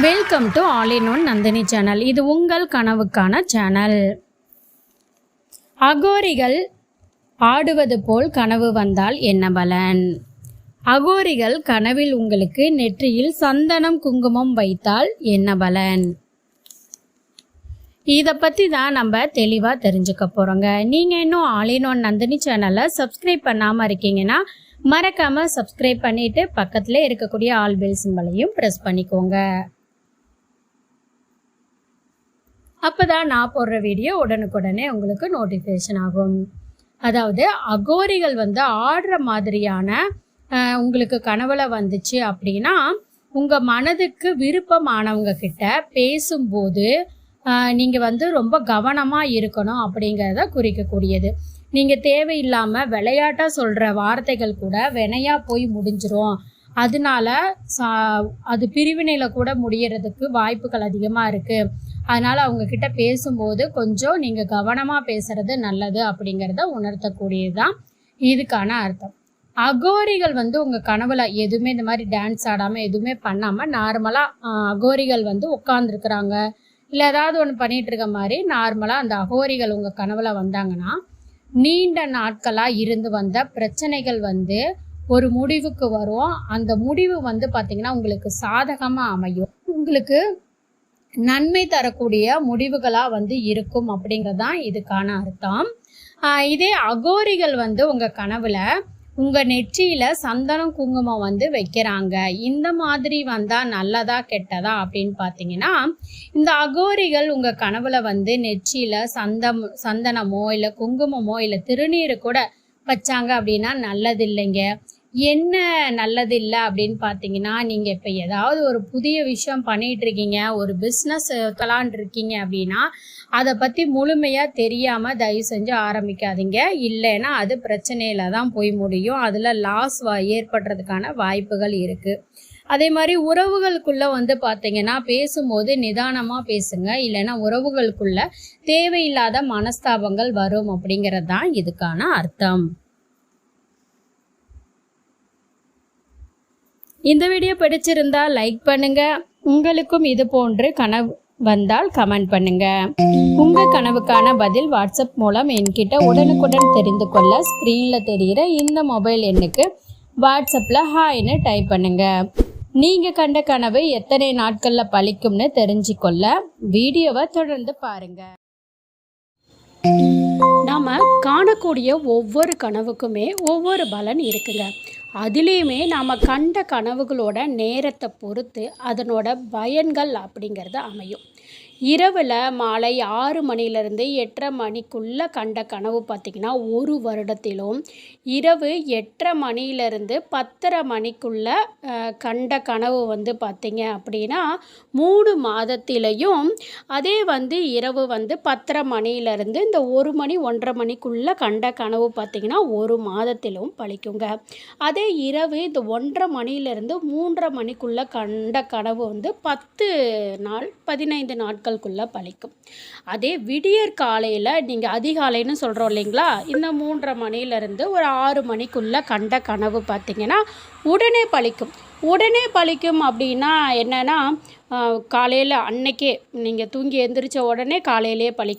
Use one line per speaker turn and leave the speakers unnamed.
Welcome to all in one Nandini channel இது உங்கள் கனவுக்கான channel அகோரிகள் ஆடுவது போல் கனவு வந்தால் என்ன பலன்? அகோரிகள் கனவில் உங்களுக்கு நெற்றியில் சந்தனம் குங்குமம் வைத்தால் என்ன பலன்? இதை பற்றி தான் நம்ம தெளிவாக தெரிஞ்சுக்க போகிறோங்க நீங்கள் இன்னும் ஆலினோன் நந்தினி சேனலை சப்ஸ்கிரைப் பண்ணாமல் இருக்கீங்கன்னா மறக்காமல் சப்ஸ்கிரைப் பண்ணிவிட்டு பக்கத்தில் இருக்கக்கூடிய ஆல் பெல் சிம்பலையும் ப்ரெஸ் பண்ணிக்கோங்க. அப்போ தான் நான் போடுற வீடியோ உடனுக்குடனே உங்களுக்கு நோட்டிஃபிகேஷன் ஆகும். அதாவது அகோரிகள் வந்து ஆடுற மாதிரியான உங்களுக்கு கனவுல வந்துச்சு அப்படின்னா உங்கள் மனதுக்கு விருப்பமானவங்க கிட்ட பேசும்போது நீங்கள் வந்து ரொம்ப கவனமாக இருக்கணும் அப்படிங்கிறத குறிக்கக்கூடியது. நீங்கள் தேவையில்லாமல் விளையாட்டாக சொல்கிற வார்த்தைகள் கூட வினையாக போய் முடிஞ்சிரும். அதனால சா அது பிரிவினையில் கூட முடியறதுக்கு வாய்ப்புகள் அதிகமாக இருக்குது அதனால் அவங்கக்கிட்ட பேசும்போது கொஞ்சம் நீங்கள் கவனமாக பேசுறது நல்லது அப்படிங்கிறத உணர்த்தக்கூடியது தான் இதுக்கான அர்த்தம். அகோரிகள் வந்து உங்கள் கனவுல எதுவுமே இந்த மாதிரி டான்ஸ் ஆடாமல் எதுவுமே பண்ணாமல் நார்மலாக அகோரிகள் வந்து உட்காந்துருக்குறாங்க இல்லை ஏதாவது ஒன்று பண்ணிகிட்டு இருக்க மாதிரி நார்மலாக அந்த அகோரிகள் உங்கள் கனவுல வந்தாங்கன்னா நீண்ட நாட்களாக இருந்து வந்த பிரச்சனைகள் வந்து ஒரு முடிவுக்கு வரும். அந்த முடிவு வந்து பார்த்திங்கன்னா உங்களுக்கு சாதகமாக அமையும். உங்களுக்கு நன்மை தரக்கூடிய முடிவுகளாக வந்து இருக்கும் அப்படிங்கிறதான் இதுக்கான அர்த்தம். இதே அகோரிகள் வந்து உங்கள் கனவில் உங்கள் நெற்றியில் சந்தனம் குங்குமம் வந்து வைக்கிறாங்க. இந்த மாதிரி வந்தால் நல்லதா கெட்டதா அப்படின்னு பார்த்தீங்கன்னா இந்த அகோரிகள் உங்கள் கனவில் வந்து நெற்றியில் சந்தம் சந்தனமோ இல்லை குங்குமமோ இல்லை திருநீர் கூட வச்சாங்க அப்படின்னா நல்லது இல்லைங்க. என்ன நல்லது இல்லை அப்படின்னு பார்த்தீங்கன்னா நீங்கள் இப்போ ஏதாவது ஒரு புதிய விஷயம் பண்ணிகிட்ருக்கீங்க இருக்கீங்க ஒரு பிஸ்னஸ் தலான் இருக்கீங்க அப்படின்னா அதை பற்றி முழுமையாக தெரியாமல் தயவு செஞ்சு ஆரம்பிக்காதீங்க. இல்லைன்னா அது பிரச்சனையில் தான் போய் முடியும். அதில் லாஸ் ஏற்படுறதுக்கான வாய்ப்புகள் இருக்குது அதே மாதிரி உறவுகளுக்குள்ள வந்து பார்த்தீங்கன்னா பேசும்போது நிதானமாக பேசுங்க. இல்லைன்னா உறவுகளுக்குள்ள தேவையில்லாத மனஸ்தாபங்கள் வரும் அப்படிங்கிறது தான் இதுக்கான அர்த்தம். இந்த வீடியோ பிடிச்சிருந்தா லைக் பண்ணுங்க. உங்களுக்கும் இது போன்று கனவு வந்தால் கமெண்ட் பண்ணுங்க. உங்க கனவுக்கான பதில் வாட்ஸ்அப் மூலம் என்கிட்ட உடனுக்குடன் தெரிந்து கொள்ள ஸ்கிரீன்ல தெரிகிற இந்த மொபைல் எண்ணுக்கு வாட்ஸ்அப்ல ஹாய்னு டைப் பண்ணுங்க. நீங்க கண்ட கனவு எத்தனை நாட்கள்ல பழிக்கும்னு தெரிஞ்சுக்கொள்ள வீடியோவை தொடர்ந்து பாருங்க. நாம காணக்கூடிய ஒவ்வொரு கனவுக்குமே ஒவ்வொரு பலன் இருக்குங்க. அதுலேயுமே நாம் கண்ட கனவுகளோட நேரத்தை பொறுத்து அதனோட பயன்கள் அப்படிங்கிறது அமையும். இரவில் மாலை ஆறு மணிலேருந்து எட்டரை மணிக்குள்ளே கண்ட கனவு பார்த்திங்கன்னா ஒரு வருடத்திலும். இரவு எட்டரை மணியிலேருந்து பத்தரை மணிக்குள்ளே கண்ட கனவு வந்து பார்த்திங்க அப்படின்னா மூணு மாதத்திலையும். அதே வந்து இரவு வந்து பத்தரை மணியிலேருந்து இந்த ஒரு மணி ஒன்றரை மணிக்குள்ளே கண்ட கனவு பார்த்திங்கன்னா ஒரு மாதத்திலும் பழிக்குங்க. அதே இரவு இந்த ஒன்றரை மணியிலேருந்து மூன்றரை மணிக்குள்ளே கண்ட கனவு வந்து பத்து நாள் பதினைந்து நாட்கள் நாட்களுக்குள்ளே பழிக்கும். அதே விடியற் காலையில் நீங்கள் அதிகாலைன்னு சொல்கிறோம் இல்லைங்களா? இந்த மூன்றரை மணிலேருந்து ஒரு ஆறு மணிக்குள்ளே கண்ட கனவு பார்த்திங்கன்னா உடனே பழிக்கும். உடனே பழிக்கும் அப்படின்னா என்னென்னா காலையில் அன்னைக்கே நீங்கள் தூங்கி எந்திரிச்ச உடனே காலையிலேயே பழிக்கும்